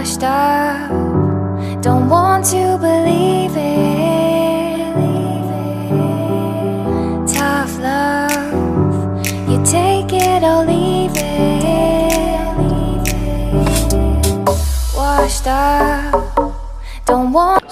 washed up. Don't want to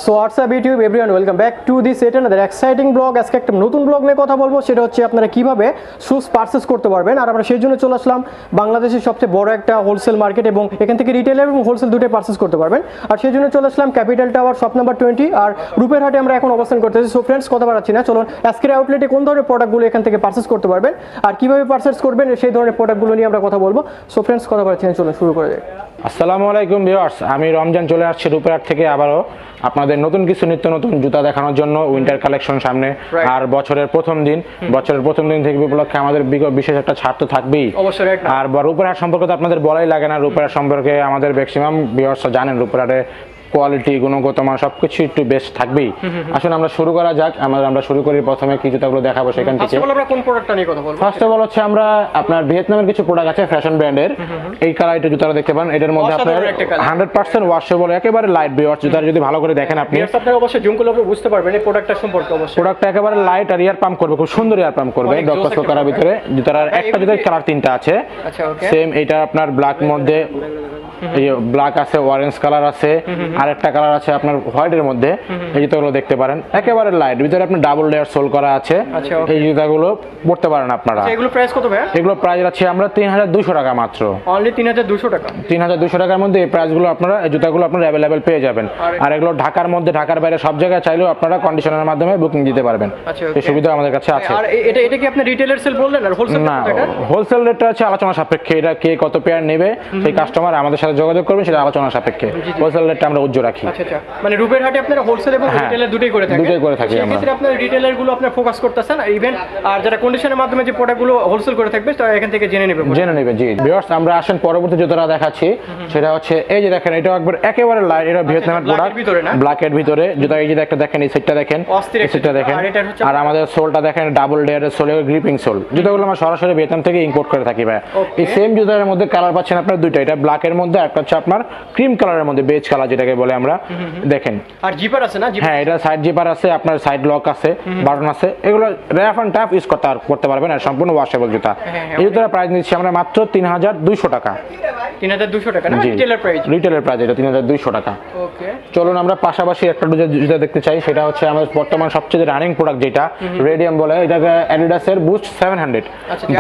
so WhatsApp YouTube everyone welcome back to this at another exciting blog আজকে একটা নতুন blog নিয়ে কথা বলব। সেটা হচ্ছে আপনারা কীভাবে শুজ পারচেস করতে পারবেন। আর আমরা সেই জন্য চলে আসলাম বাংলাদেশের সবচেয়ে বড় একটা হোলসেল মার্কেট এবং এখান থেকে রিটেলার এবং হোলসেল দুটোই পারচেস করতে পারবেন। আর সেই জন্য চলে আসলাম capital tower shop number twenty আর রূপের হাটে আমরা এখন অবস্থান করতেছি। সো ফ্রেন্ডস কথা বাড়াচ্ছি না। চলুন, আজকের আউটলেটে কোন ধরনের প্রোডাক্টগুলো এখান থেকে পারচেস করতে পারবেন? আর কীভাবে পারচেস করবেন? সেই ধরনের প্রোডাক্টগুলো নিয়ে আমরা কথা বলব। সো ফ্রেন্ডস কথা বাড়াচ্ছি না। চলুন, শুরু করে যাই আসসালামু আলাইকুম ভিউয়ার্স আমি রমজান চলে আসছি রূপেরহাট থেকে আবারও। আপনাদের নতুন কিছু নিত্য নতুন জুতা দেখানোর জন্য উইন্টার কালেকশন সামনে। আর বছরের প্রথম দিন বছরের প্রথম দিন থেকে উপলক্ষে আমাদের বিশেষ একটা ছাড় তো থাকবেই। অবশ্যই, আর রূপেরহাট সম্পর্কে তো আপনাদের বলাই লাগে না রূপেরহাট সম্পর্কে আমাদের ম্যাক্সিমাম ভিউয়ার্স জানেন রূপেরহাটে কোয়ালিটি গুণগত মান সবকিছু একটু বেস্ট থাকবেই। আসলে আমরা শুরু করা যাক। আমরা আমরা শুরু করি প্রথমে কি জুতাগুলো দেখাবো সেখান থেকে। অফ আমরা কোন প্রোডাক্টটা নিয়ে কথা বলব? ফার্স্ট অফ অল হচ্ছে আমরা আপনার ভিয়েতনামের কিছু প্রোডাক্ট আছে ফ্যাশন ব্র্যান্ডের এই কালারটা জুতাটা দেখতে পান এটার মধ্যে আপনার। হান্ড্রেড পার্সেন্ট ওয়াশেবল একেবারে লাইট বিয়ার্স জুতার যদি ভালো করে দেখেন আপনি। আপনারা অবশ্যই জুম করলে বুঝতে পারবেন এই প্রোডাক্টটা সম্পর্কে অবশ্যই। প্রোডাক্টটা একেবারে লাইট আর ইয়ার পাম্প করবে খুব সুন্দর ইয়ার পাম্প করবে ডক্টর জোস করার ভিতরে। জুতার আর একটা জুতার কালার তিনটা আছে। আচ্ছা। সেম এটা আপনার ব্ল্যাক মধ্যে এই ব্ল্যাক আছে অরেঞ্জ কালার আছে। আর একটা কালার আছে আপনার হোয়াইটের মধ্যে। এই জুতাগুলো দেখতে পারেন। একেবারে লাইট ভিতরে আপনার ডাবল লেয়ার সোল করা আছে। আচ্ছা, এই জুতাগুলো পড়তে পারেন আপনারা। আচ্ছা, এগুলো প্রাইস কত ভাই এগুলো প্রাইস আছে আমরা তিন হাজার দুশো টাকা মাত্র। অনলি তিন হাজার দুশো টাকা? তিন হাজার দুশো টাকার মধ্যে এই প্রাইসগুলো আপনারা এই জুতাগুলো আপনারা অ্যাভেলেবেল পেয়ে যাবেন। আর- এগুলো ঢাকার মধ্যে ঢাকার বাইরে সব জায়গায় চাইলেও আপনারা কন্ডিশনের মাধ্যমে বুকিং দিতে পারবেন। আচ্ছা, সেই সুবিধা আমাদের কাছে আছে। আর এটা এটা কি আপনি রিটেলার সেল বললেন? আর হোলসেল না হোলসেল রেটটা আছে আলোচনা সাপেক্ষে। এটা কে কত পেয়ার নেবে সেই কাস্টমার আমাদের সাথে যোগাযোগ করবেন সেটা আলোচনা সাপেক্ষে। হোলসেল রেটটা আমরা উজ্জ্ব রাখি। আচ্ছা আচ্ছা। মানে রূপের হাটে আপনারা হোলসেল এবং হ্যাঁ, রিটেলার দুটোই করে থাকেন। দুটোই করে থাকি আমরা। ক্ষেত্রে আপনার রিটেলারগুলো আপনার ফোকাস করতেছেন ইভেন আর যারা কন্ডিশনের মাধ্যমে যে প্রোডাক্টগুলো হোলসেল করে থাকবে তারা এখান থেকে জেনে নেবে। জেনে নেবে জি। ভিউয়ার্স আমরা আসেন পরবর্তী জুতোটা দেখাচ্ছি সেটা হচ্ছে এই যে দেখেন এটা একবার একেবারে লাইট এটা ভিয়েতনামের এর প্রোডাক্ট ভিতরে না? ব্ল্যাকের ভিতরে। জুতা এই যে একটা দেখেন এই সেটটা দেখেন এই সেটটা দেখেন। আর আমাদের সোলটা দেখেন ডাবল লেয়ারের সোলের গ্রিপিং সোল। জুতাগুলো আমরা সরাসরি ভিয়েতনাম থেকে ইম্পোর্ট করে থাকি ভাই এই সেম জুতার মধ্যে কালার পাচ্ছেন আপনার দুইটা। এটা ব্ল্যাকের মধ্যে একটা হচ্ছে আপনার ক্রিম কালারের মধ্যে বেজ কালার যেটাকে বলে আমরা দেখেন। আর জিপার আছে না? হ্যাঁ এটা সাইড জিপার আছে আপনার সাইড লক আছে বাটন আছে। এগুলো র্যাফ অ্যান্ড টাফ ইউজ করতে করতে পারবেন আর সম্পূর্ণ ওয়াশেবল জুতা। হ্যাঁ, হ্যাঁ, এই জুতার প্রাইস নিচ্ছি আমরা মাত্র তিন হাজার দুইশো টাকা। তিন হাজার দুশো টাকা না? রিটেলার প্রাইস রিটেলের প্রাইস এটা তিন হাজার দুইশো টাকা। ওকে। চলুন আমরা পাশাপাশি একটা জুতা জুতা দেখতে চাই সেটা হচ্ছে আমাদের বর্তমান সবচেয়ে রানিং প্রোডাক্ট যেটা রেডিয়াম বলে এটাকে অ্যাডিডাসের boost seven hundred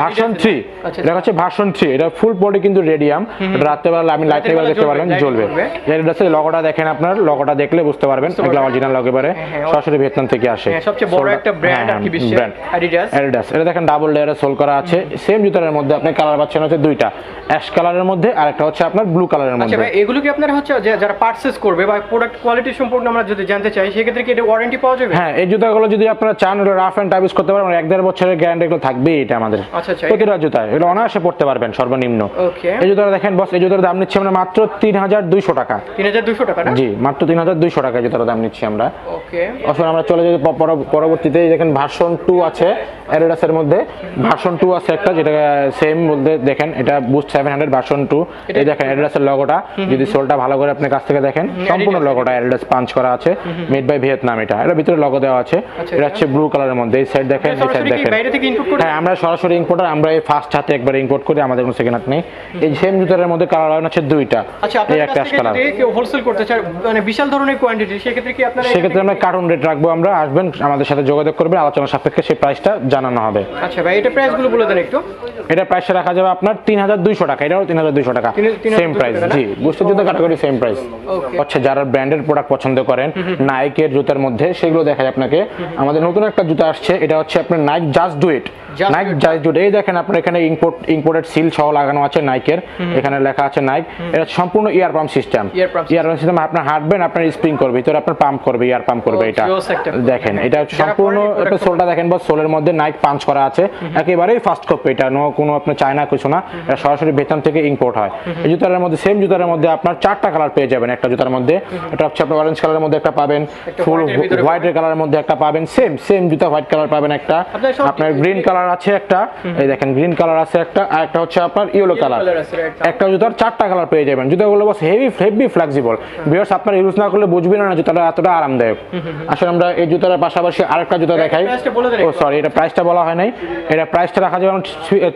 version three এটা হচ্ছে ভার্সন থ্রি এটা ফুল বডি কিন্তু রেডিয়াম রাত্রেবেলা আমি লাইট রাতের বেলা দেখতে পারবেন জ্বলবে। জ্বলবে। অ্যাডিডাসের লগোটা দেখেন আপনার লগোটা দেখলে বুঝতে পারবেন এগুলো অরিজিনাল হ্যাঁ, হ্যাঁ, সরাসরি ভিয়েতনাম থেকে আসে। হ্যাঁ, সবচেয়ে বড় একটা brand আর কি বিশ্বের, ব্র্যান্ড Adidas। অ্যাডিডাস এটা দেখেন ডাবল লেয়ারে সোল করা আছে। সেম জুতার মধ্যে আপনি কালার পাচ্ছেন হচ্ছে দুইটা। অ্যাশ কালারের মধ্যে আর একটা হচ্ছে আপনার ব্লু কালারের আচ্ছা মধ্যে। এগুলো কি আপনারা হচ্ছে যারা পারচেস করবে বা প্রোডাক্ট কোয়ালিটি সম্পর্কে আমরা যদি জানতে চাই সেক্ষেত্রে কি এটা ওয়ারেন্টি পাওয়া যাবে? হ্যাঁ এই জুতাগুলো যদি আপনারা চান ওটা রাফ অ্যান্ড টাইপ ইউজ করতে পারবেন এক দেড় বছরের গ্যারান্টি এগুলো থাকবে এটা আমাদের। আচ্ছা, আচ্ছা। প্রতিটা জুতায় এগুলো অনায়াসে পড়তে পারবেন সর্বনিম্ন। ওকে এই জুতাটা দেখেন বস এই জুতার দাম নিচ্ছি আমরা মাত্র তিন হাজার দুইশো টাকা। তিন হাজার দুশো টাকা না? জি মাত্র তিন হাজার দুইশো টাকা জুতার দাম নিচ্ছি আমরা। ওকে আসলে আমরা চলে যাই পরবর্তীতে এই দেখেন ভার্সন টু আছে অ্যাডিডাসের মধ্যে। ভার্সন টু আছে একটা যেটা সেম বলতে দেখেন এটা boost seven hundred version two এই দেখেন অ্যাডিডাসের লগোটা যদি সোলটা ভালো করে আপনি কাছ থেকে দেখেন সম্পূর্ণ। লগোটা অ্যাডিডাস পাঞ্চ করা আছে মেড বাই ভিয়েতনাম এটা। এটা ভিতরে লগো দেওয়া আছে। আচ্ছা, এটা হচ্ছে ব্লু কালারের মধ্যে। এই সাইড দেখেন এই সাইড দেখেন। হ্যাঁ আমরা সরাসরি ইম্পোর্টার আমরা এই ফার্স্ট হাতে একবার ইম্পোর্ট করি আমাদের কোনো সেকেন্ড হাত নেই। এই সেম জুতার মধ্যে কালার হচ্ছে দুইটা। আচ্ছা এই একটা কালার হোলসেল করতে চায় মানে বিশাল ধরনের কোয়ান্টিটি সেক্ষেত্রে কি আপনারা সেক্ষেত্রে আমরা কার্টুন রেট রাখব আমরা। আসবেন আমাদের সাথে যোগাযোগ করবেন আলোচনা সাপেক্ষে সেই প্রাইসটা জানানো হবে। আচ্ছা ভাই এটা প্রাইসগুলো বলে দেন একটু। এটা প্রাইসটা রাখা যাবে আপনার তিন হাজার দুইশো টাকা। এটাও তিন হাজার দুইশো টাকা। সেম প্রাইস জি। বুঝতে জুতো ক্যাটাগরি সেম প্রাইস হচ্ছে যারা ব্র্যান্ডের প্রোডাক্ট পছন্দ করেন নাইকের জুতার মধ্যে সেগুলো দেখা যায় আপনাকে। আমাদের নতুন একটা জুতা আসছে এটা হচ্ছে আপনার Nike just do it Nike just do এই দেখেন আপনার এখানে ইম্পোর্ট ইম্পোর্টেড সিল সহ লাগানো আছে নাইকের এখানে লেখা আছে নাইক এটা সম্পূর্ণ air pump system air pump system আপনার হাঁটবেন আপনার স্প্রিং করবে ভিতরে আপনার পাম্প করবে ইয়ার পাম্প করবে এটা। দেখেন এটা হচ্ছে সম্পূর্ণ আপনার সোলটা দেখেন বা সোলের মধ্যে নাইক পাঞ্চ করা আছে। একেবারেই ফার্স্ট কপি এটা নো কোনো আপনার চায়না কিছু না। এটা সরাসরি ভেতন থেকে ইম্পোর্ট হয়। এই জুতার মধ্যে সেম জুতার মধ্যে আপনার চারটা কালার পেয়ে যাবেন একটা জুতার মধ্যে। এটা হচ্ছে আপনার অরেঞ্জ কালারের মধ্যে একটা পাবেন ফুল white এর হোয়াইটের কালারের মধ্যে একটা পাবেন সেম সেম জুতা হোয়াইট কালার পাবেন একটা। আপনার গ্রিন কালার আছে একটা এই দেখেন গ্রিন কালার আছে একটা আর একটা হচ্ছে আপনার ইয়েলো কালার. একটা জুতার চারটা কালার পেয়ে যাবেন। জুতাগুলো boss heavy heavy flexible viewers আপনার ইউজ না করলে বুঝবেন না জুতাটা এতটা আরামদায়ক। আসলে আমরা এই জুতার পাশাপাশি আরেকটা জুতা দেখাই। ও সরি এটা প্রাইসটা বলা হয় নাই। এটা প্রাইসটা রাখা যাবে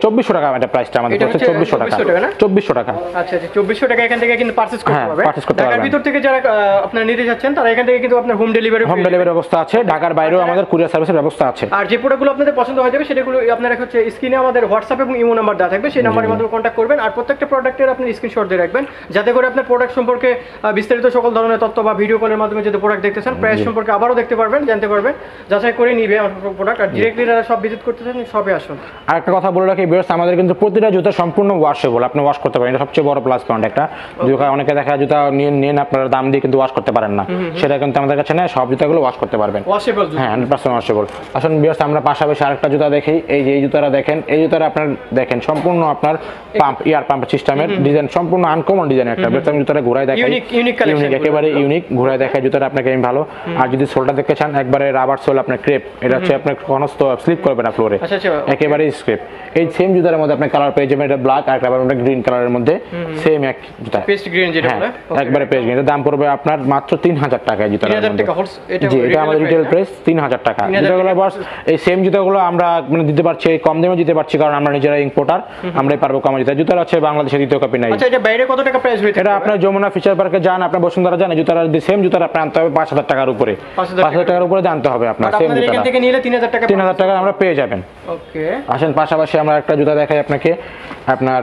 চব্বিশশো টাকা এটা প্রাইসটা আমাদের পড়ছে চব্বিশশো টাকা। 2400 টাকা চব্বিশশো টাকা। আচ্ছা আচ্ছা চব্বিশশো টাকা এখান থেকে কিন্তু পার্চেস করতে হ্যাঁ, পারবে purchase করতে ঢাকার পারবেন। ভিতর থেকে যারা আপনারা নিতে যাচ্ছেন তারা এখান থেকে কিন্তু আপনার হোম ডেলিভারি হোম ডেলিভারি ব্যবস্থা আছে ঢাকার বাইরেও আমাদের কুরিয়ার সার্ভিসের ব্যবস্থা আছে। আর যে প্রোডাক্টগুলো আপনাদের পছন্দ হয়ে যাবে সেটাগুলো আপনারা হচ্ছে স্ক্রিনে আমাদের হোয়াটসঅ্যাপ এবং ইমো নাম্বার দেওয়া থাকবে সেই নাম্বারের মাধ্যমে কন্ট্যাক্ট করবেন আর প্রত্যেকটা প্রোডাক্টের আপনি স্ক্রিনশট দিয়ে রাখবেন যাতে করে আপনার প্রোডাক্ট সম্পর্কে বিস্তারিত সকল ধরনের তথ্য বা ভিডিও কলের মাধ্যমে যদি প্রোডাক্ট দেখতে চান প্রাইস সম্পর্কে আবারও দেখতে পারবেন জানতে পারবেন যাচাই করে নিবে আমার প্রোডাক্ট আর ডিরেক্টলি যারা সব ভিজিট করতে চান সবে আসুন। আর একটা কথা বলে রাখি বিয়ার্স আমাদের কিন্তু প্রতিটা জুতা সম্পূর্ণ ওয়াশেবল আপনি ওয়াশ করতে পারেন এটা সবচেয়ে বড় প্লাস পয়েন্ট একটা। জুতা অনেকে দেখা জুতা নিয়ে নিন আপনারা দাম দিয়ে কিন্তু ওয়াশ করতে পারেন না। সেটা কিন্তু আমাদের কাছে নেই সব জুতাগুলো ওয়াশ করতে পারবেন। ওয়াশেবল হ্যাঁ হান্ড্রেড পার্সেন্ট ওয়াশেবল আসুন বিয়ার্স আমরা পাশাপাশি আরেকটা জুতা দেখি। এই যে এই জুতাটা দেখেন এই জুতাটা আপনার দেখেন সম্পূর্ণ আপনার পাম্প ইয়ার পাম্প সিস্টেমের ডিজাইন সম্পূর্ণ আনকমন ডিজাইন একটা। বিয়ার্স আমি জুতাটা ঘুরাই দেখাই। ইউনিক একেবারে ইউনিক ঘুরাই দেখাই জুতাটা আপনাকে আমি ভালো। আর যদি সোলটা দেখতে চান একবারে রাবার সোল আপনার ক্রেপ এটা হচ্ছে আপনার কনস্ত স্লিপ করবে না ফ্লোরে আচ্ছা, আচ্ছা, একেবারে স্ক্রেপ এই সেম জুতার মধ্যে আপনি কালার পেয়ে যাবেন এটা ব্ল্যাক আর ওটা গ্রিন কালারের মধ্যে সেম এক জুতা। পেস্ট গ্রিন যেটা হ্যাঁ বলে একবারে পেয়ে যাবেন এটার দাম পড়বে আপনার মাত্র তিন হাজার টাকা জুতার 3000 টাকা হোলস এটা জি এটা আমাদের রিটেল হ্যাঁ? প্রাইস তিন হাজার টাকা। 3000 জুতাগুলো বস এই সেম জুতাগুলো আমরা মানে দিতে পারছি কম দামে দিতে পারছি কারণ আমরা নিজেরা ইম্পোর্টার আমরাই পারব কম জুতা জুতার আছে বাংলাদেশে দ্বিতীয় কপি নাই। আচ্ছা এটা বাইরে কত টাকা প্রাইস হয়েছে এটা আপনার যমুনা ফিচার পার্কে যান আপনার বসুন্ধরা যান জুতার সেম জুতার আপনি আনতে হবে পাঁচ হাজার টাকার উপরে। পাঁচ হাজার টাকার উপরে জানতে হবে আপনার সেম এখান থেকে নিলে 3000 টাকা তিন হাজার টাকা আমরা পেয়ে যাবেন। ওকে। আসেন পাশাপাশি আমরা একটা জুতা দেখাই আপনাকে। আপনার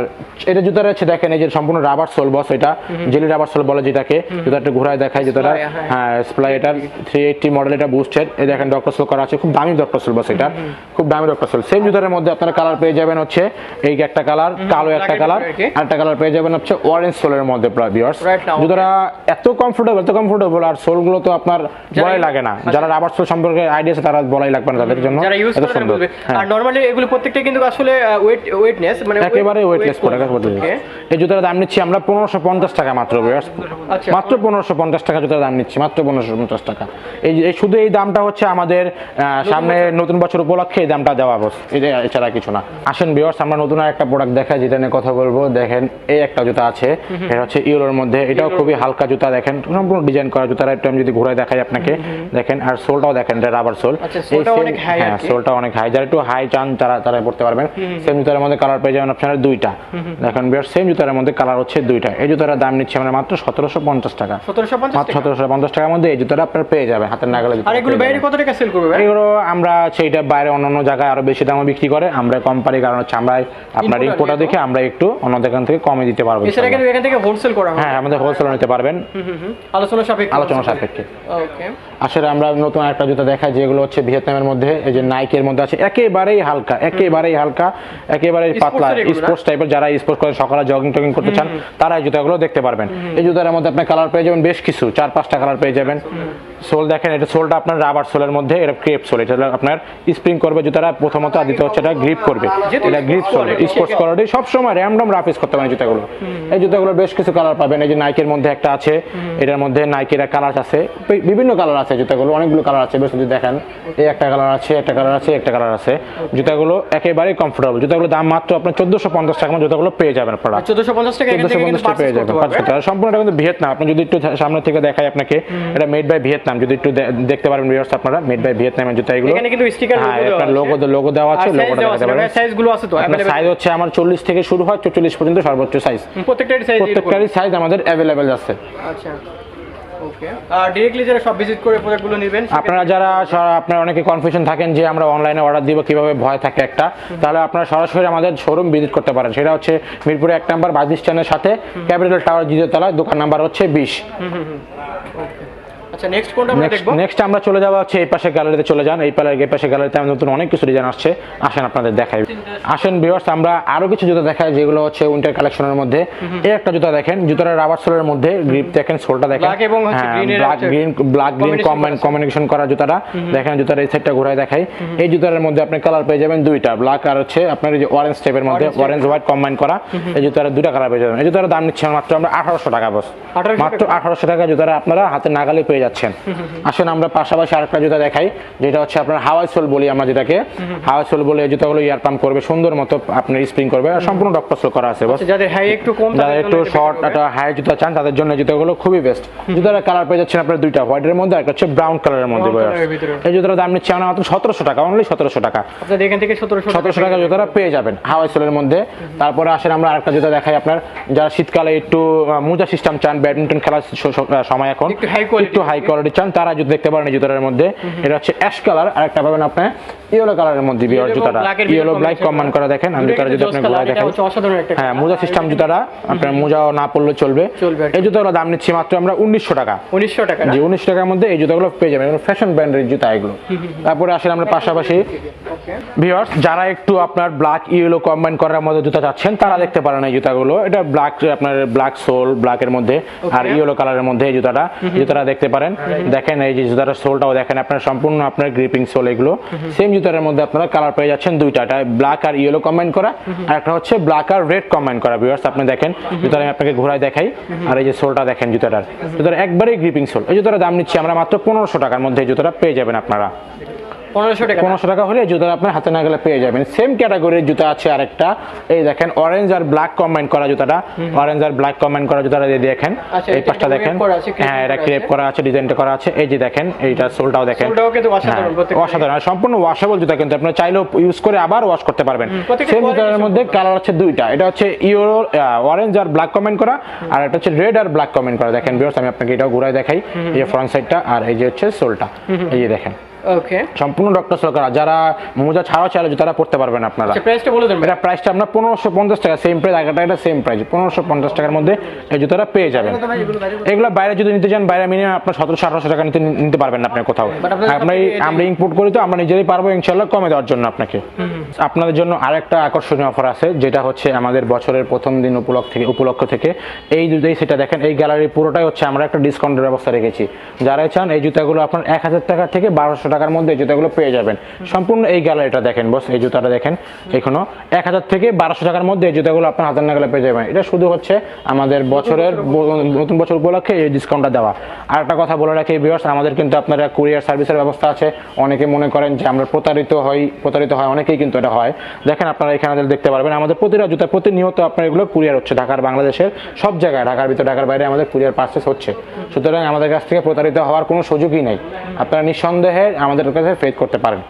এটা জুতার হচ্ছে দেখেন এই যে সম্পূর্ণ রাবার সোল বস এটা জেলি রাবার সোল বলে যেটাকে জুতাটা ঘুরায় দেখায় Sply, হ্যাঁ। স্প্লাই এটার থ্রি এইটটি মডেল এটা বুস্টেড এই দেখেন ডক্টর সোল করা আছে খুব দামি ডক্টর সোল বস এটা। খুব দামি ডক্টর সোল সেম জুতার মধ্যে আপনারা কালার পেয়ে যাবেন হচ্ছে এই একটা কালার কালো একটা কালার একটা কালার পেয়ে যাবেন হচ্ছে অরেঞ্জ সোলের মধ্যে ভিউয়ার্স Right now, জুতাটা এত কমফোর্টেবল এত কমফোর্টেবল আর সোলগুলো তো আপনার বলাই লাগে না। যারা রাবার সোল সম্পর্কে আইডিয়া আছে তারা বলাই লাগবে না তাদের জন্য। এত সুন্দর। হ্যাঁ। আর নরমালি এগুলো প্রত্যেকটা কিন্তু আসলে ওয়েট ওয়েটনেস মানে একেবারে ওয়েটলেস প্রোডাক্ট এই জুতার দাম নিচ্ছি আমরা পনেরোশো পঞ্চাশ টাকা মাত্র। আচ্ছা। মাত্র পনেরোশো পঞ্চাশ টাকা জুতার দাম নিচ্ছি মাত্র পনেরোশো পঞ্চাশ টাকা। এই এই শুধু এই দামটা হচ্ছে আমাদের সামনে নতুন বছর উপলক্ষে এই দামটা দেওয়া বস এছাড়া কিছু না। আসেন বিয়ার্স আমরা নতুন আর একটা প্রোডাক্ট দেখাই যেটা নিয়ে কথা বলব। দেখেন এই একটা জুতা আছে এটা হচ্ছে ইউরোর মধ্যে। এটাও খুবই হালকা জুতা দেখেন সম্পূর্ণ ডিজাইন করা জুতার একটু আমি যদি ঘুরাই দেখাই আপনাকে দেখেন আর সোলটাও দেখেন এটা রাবার সোল। আচ্ছা, হ্যাঁ। সোলটা অনেক হাই যারা একটু হাই চান তারা তারা পড়তে পারবেন। সেম জুতার মধ্যে কালার পেয়ে যাবেন আপনারা দুইটা। দেখেন বিয়ার সেম জুতার মধ্যে কালার হচ্ছে দুইটা। এই জুতার দাম নিচ্ছে আমরা মাত্র সতেরোশো পঞ্চাশ টাকা। 1750 মাত্র টাকা? সতেরোশো পঞ্চাশ টাকার মধ্যে এই জুতোটা আপনার পেয়ে যাবেন হাতের নাগালে আর এগুলো বাইরে কত টাকা সেল করবে এগুলো আমরা সেইটা বাইরে অন্যান্য জায়গায় আরও বেশি দামে বিক্রি করে আমরা কম পারি কারণ হচ্ছে আমরা আপনার ইম্পোর্টার দেখে আমরা একটু অন্য দোকান থেকে কমে দিতে পারব এছাড়া এখান থেকে হোলসেল করা হয় হ্যাঁ আমাদের হোলসেল নিতে পারবেন। আলোচনা সাপেক্ষে। আলোচনা সাপেক্ষে। ওকে আসলে আমরা নতুন একটা জুতা দেখাই যেগুলো হচ্ছে ভিয়েতনামের মধ্যে এই যে নাইকের মধ্যে আছে একেবারেই হালকা একেবারেই হালকা একেবারেই পাতলা? স্পোর্টস টাইপের যারা স্পোর্টস করে সকালে জগিং টগিং করতে চান তারা এই জুতাগুলো দেখতে পারবেন। এই জুতার মধ্যে আপনি কালার পেয়ে যাবেন বেশ কিছু চার পাঁচটা কালার পেয়ে যাবেন। সোল দেখেন এটা সোলটা আপনার রাবার সোলের মধ্যে এটা ক্রেপ সোল এটা আপনার স্প্রিং করবে জুতাটা প্রথমত আর দ্বিতীয় হচ্ছে এটা গ্রিপ করবে। এটা গ্রিপ সোল স্পোর্টস কোয়ালিটি সব সময় র্যান্ডম রাফিস করতে পারেন জুতাগুলো। এই জুতাগুলো বেশ কিছু কালার পাবেন এই যে নাইকের মধ্যে একটা আছে এটার মধ্যে নাইকের কালার আছে বিভিন্ন কালার আছে জুতাগুলো অনেকগুলো কালার আছে বেশ যদি দেখেন। এই একটা কালার আছে একটা কালার আছে একটা কালার আছে। জুতাগুলো একেবারেই কমফোর্টেবল জুতাগুলো দাম মাত্র আপনার চোদ্দশো পঞ্চাশ টাকা জুতাগুলো পেয়ে যাবেন আপনারা। 1450 টাকা এখান চোদ্দশো পঞ্চাশ পেয়ে যাবেন করতে পারবে পাঁচ সম্পূর্ণ এটা কিন্তু ভিয়েতনাম আপনি যদি একটু সামনে থেকে দেখাই আপনাকে এটা মেড বাই ভিয়েতনাম যদি একটু দেখতে পারবেন ভিউয়ার্স আপনারা মেড বাই ভিয়েতনামের জুতা এগুলো। এখানে কিন্তু স্টিকার লোগো দেওয়া আছে। লোগো দেওয়া আছে লোগোটা দেখাতে আছে পারবেন সাইজগুলো আছে তো সাইজ হচ্ছে আমার চল্লিশ থেকে শুরু হয় চল্লিশ পর্যন্ত সর্বোচ্চ সাইজ প্রত্যেকটারই সাইজ প্রত্যেকটারই সাইজ আমাদের অ্যাভেলেবেল আছে। আচ্ছা আপনারা যারা আপনারা অনেকে কনফিউশন থাকেন যে আমরা অনলাইনে অর্ডার দিব কীভাবে ভয় থাকে একটা। তাহলে আপনারা সরাসরি আমাদের শোরুম ভিজিট করতে পারেন। সেটা হচ্ছে মিরপুরে এক নাম্বার স্ট্যান্ডের সাথে ক্যাপিটাল টাওয়ার দ্বিতীয় তলায়। দোকান নাম্বার হচ্ছে বিশ। আচ্ছা নেক্সট কোনটা আমরা দেখব? নেক্সট আমরা চলে যাব হচ্ছে এই পাশে গ্যালারিতে চলে যান। এই পাশে এই পাশে গ্যালারিতে নতুন অনেক কিছু ডিজাইন আসছে। আসেন আপনাদের দেখাই। আসেন ভিউয়ার্স আমরা আরও কিছু জুতা দেখাই যেগুলো হচ্ছে উইন্টার কালেকশনের মধ্যে। এই একটা জুতা দেখেন জুতাটা রাবার সোলের মধ্যে গ্রিপ দেখেন সোলটা দেখেন। Black এবং হচ্ছে black green black green combine combination করা জুতাটা। দেখেন জুতার এই সাইডটা ঘুরাই দেখাই। এই জুতার মধ্যে আপনি কালার পেয়ে যাবেন দুইটা। ব্ল্যাক আর হচ্ছে আপনার এই যে অরেঞ্জ টাইপের মধ্যে অরেঞ্জ হোয়াইট কম্বাইন করা। এই জুতার দুইটা কালার পেয়ে যাবেন। এই জুতার দাম নিচ্ছে মাত্র আমরা আঠারোশো টাকা বস মাত্র আঠারোশো টাকা জুতারা আপনারা হাতে নাগালে পেয়ে পেয়ে যাচ্ছেন। আসেন আমরা পাশাপাশি আরেকটা জুতা দেখাই যেটা হচ্ছে আপনার হাওয়াই সোল বলি আমরা যেটাকে। হাওয়াই সোল বলে জুতাগুলো ইয়ার পাম্প করবে সুন্দর মতো আপনার স্প্রিং করবে আর সম্পূর্ণ ডক্টর সোল করা আছে। বস যাদের হাই একটু কম যারা একটু শর্ট একটা হাই জুতা চান তাদের জন্য জুতাগুলো খুবই বেস্ট জুতার কালার পেয়ে যাচ্ছেন আপনার দুইটা হোয়াইটের মধ্যে একটা হচ্ছে ব্রাউন কালারের মধ্যে। এই জুতার দাম নিচ্ছে আমরা মাত্র সতেরোশো টাকা অনলি সতেরোশো টাকা। এখান থেকে সতেরোশো সতেরোশো টাকা জুতাটা পেয়ে যাবেন হাওয়াই সোলের মধ্যে। তারপরে আসেন আমরা আরেকটা জুতা দেখাই আপনার যারা শীতকালে একটু মোজা সিস্টেম চান ব্যাডমিন্টন খেলার সময় এখন একটু high quality। হাই কোয়ালিটি চান তারা জুতো দেখতে পারেন জুতাটার মধ্যে। এটা হচ্ছে অ্যাশ কালার আর একটা পাবেন আপনার ইয়েলো কালারের মধ্যে বিয়ার জুতাটা। ইয়েলো ব্ল্যাক কম্বাইন করা। দেখেন আমি জুতাটা যদি আপনি অসাধারণ একটা হ্যাঁ মোজা সিস্টেম জুতাটা আপনার মোজাও না পড়লে চলবে। এই জুতাগুলো দাম নিচ্ছি মাত্র আমরা উনিশশো টাকা। উনিশশো টাকা জি উনিশ টাকার মধ্যে এই জুতাগুলো পেয়ে যাবেন। ফ্যাশন ব্র্যান্ডের জুতা এগুলো। তারপরে আসেন আমরা পাশাপাশি. ভিউয়ার্স যারা একটু আপনার ব্ল্যাক ইয়েলো কম্বাইন করার মধ্যে জুতা চাচ্ছেন তারা দেখতে পারেন এই জুতাগুলো। এটা ব্ল্যাক আপনার ব্ল্যাক সোল ব্ল্যাকের মধ্যে। আর ইয়েলো কালারের মধ্যে এই জুতাটা। জুতাটা দেখতে পারেন দেখেন এই যে জুতাটার সোলটাও দেখেন আপনার সম্পূর্ণ আপনার গ্রিপিং সোল এগুলো। সেম জুতার মধ্যে আপনারা কালার পেয়ে যাচ্ছেন দুইটা এটা ব্ল্যাক আর ইয়েলো কম্বাইন করা আর একটা হচ্ছে ব্ল্যাক আর রেড কম্বাইন করা ভিউয়ার্স আপনি দেখেন। জুতাটা আমি আপনাকে ঘোরায় দেখাই আর এই যে সোলটা দেখেন জুতাটার। জুতার একবারেই গ্রিপিং সোল। এই জুতার দাম নিচ্ছি আমরা মাত্র পনেরোশো টাকার মধ্যে এই জুতাটা পেয়ে যাবেন আপনারা। পনেরোশো টাকা পনেরোশো টাকা হলে জুতা আপনার হাতে না গেলে পেয়ে যাবেন। সেম ক্যাটাগরির জুতা আছে আরেকটা। এই দেখেন অরেঞ্জ আর ব্ল্যাক কম্বাইন করা জুতাটা। অরেঞ্জ আর ব্ল্যাক কম্বাইন করা জুতাটা দিয়ে দেখেন। আচ্ছা, এই পাশটা দেখেন। আছে, হ্যাঁ এটা করা ক্রেপ আছে। করা আছে ডিজাইনটা করা আছে। এই যে দেখেন এইটা সোলটাও দেখেন। অসাধারণ, হ্যাঁ, অসাধারণ সম্পূর্ণ ওয়াশেবল জুতা কিন্তু আপনার চাইলেও ইউজ করে আবার ওয়াশ করতে পারবেন। সেম জুতার মধ্যে কালার হচ্ছে দুইটা। এটা হচ্ছে ইউরো অরেঞ্জ আর ব্ল্যাক কমেন্ট করা আর এটা হচ্ছে রেড আর ব্ল্যাক কমেন্ট করা। দেখেন ভিউয়ার্স আমি আপনাকে এটাও ঘুরাই দেখাই এই যে ফ্রন্ট সাইডটা আর এই যে হচ্ছে সোলটা এই যে দেখেন। ওকে সম্পূর্ণ ডক্টর সোল করা যারা মোজা ছাড়াও চাইলে জুতাটা পড়তে পারবেন আপনারা। আচ্ছা প্রাইসটা বলে দেন ভাই। এটা প্রাইসটা আপনার পনেরোশো পঞ্চাশ টাকা সেম প্রাইস আগেটা এটা সেম প্রাইস পনেরোশো পঞ্চাশ টাকার মধ্যে এই জুতাটা পেয়ে যাবেন। এগুলো বাইরে যদি নিতে চান বাইরে মিনিমাম আপনার সতেরোশো আঠারোশো টাকা নিতে নিতে পারবেন আপনি কোথাও। আমরা সবথেকে এটা- আমরা ইম্পোর্ট করি তো আমরা নিজেরাই পারব ইনশাল্লাহ কমে দেওয়ার জন্য আপনাকে। আপনাদের জন্য আরেকটা আকর্ষণীয় অফার আছে যেটা হচ্ছে আমাদের বছরের প্রথম দিন উপলক্ষ থেকে উপলক্ষ থেকে। এই জুতাই সেটা দেখেন এই গ্যালারি পুরোটাই হচ্ছে আমরা একটা ডিসকাউন্টের ব্যবস্থা রেখেছি। যারাই চান এই জুতাগুলো আপনার এক হাজার টাকা থেকে বারোশো টাকার মধ্যে এই জুতাগুলো পেয়ে যাবেন। সম্পূর্ণ এই গ্যালারিটা দেখেন বস এই জুতাটা দেখেন। এখনও এক হাজার থেকে বারোশো টাকার মধ্যে এই জুতাগুলো আপনার হাতের নাগালে পেয়ে যাবেন। এটা শুধু হচ্ছে আমাদের বছরের নতুন বছর উপলক্ষে এই ডিসকাউন্টটা দেওয়া। আর একটা কথা বলে রাখি ভিউয়ার্স আমাদের কিন্তু আপনারা কুরিয়ার সার্ভিসের ব্যবস্থা আছে। অনেকে মনে করেন যে আমরা প্রতারিত হই প্রতারিত হয় অনেকেই কিন্তু এটা হয়। দেখেন আপনারা এখানে দেখতে পারবেন আমাদের প্রতিটা জুতা প্রতিনিয়ত আপনার এগুলো কুরিয়ার হচ্ছে। ঢাকার বাংলাদেশের সব জায়গায় ঢাকার ভিতর ঢাকার বাইরে আমাদের কুরিয়ার পার্সেস হচ্ছে। সুতরাং আমাদের কাছ থেকে প্রতারিত হওয়ার কোনো সুযোগই নেই। আপনারা নিঃসন্দেহে আমাদের কাছে ফেস করতে পারেন।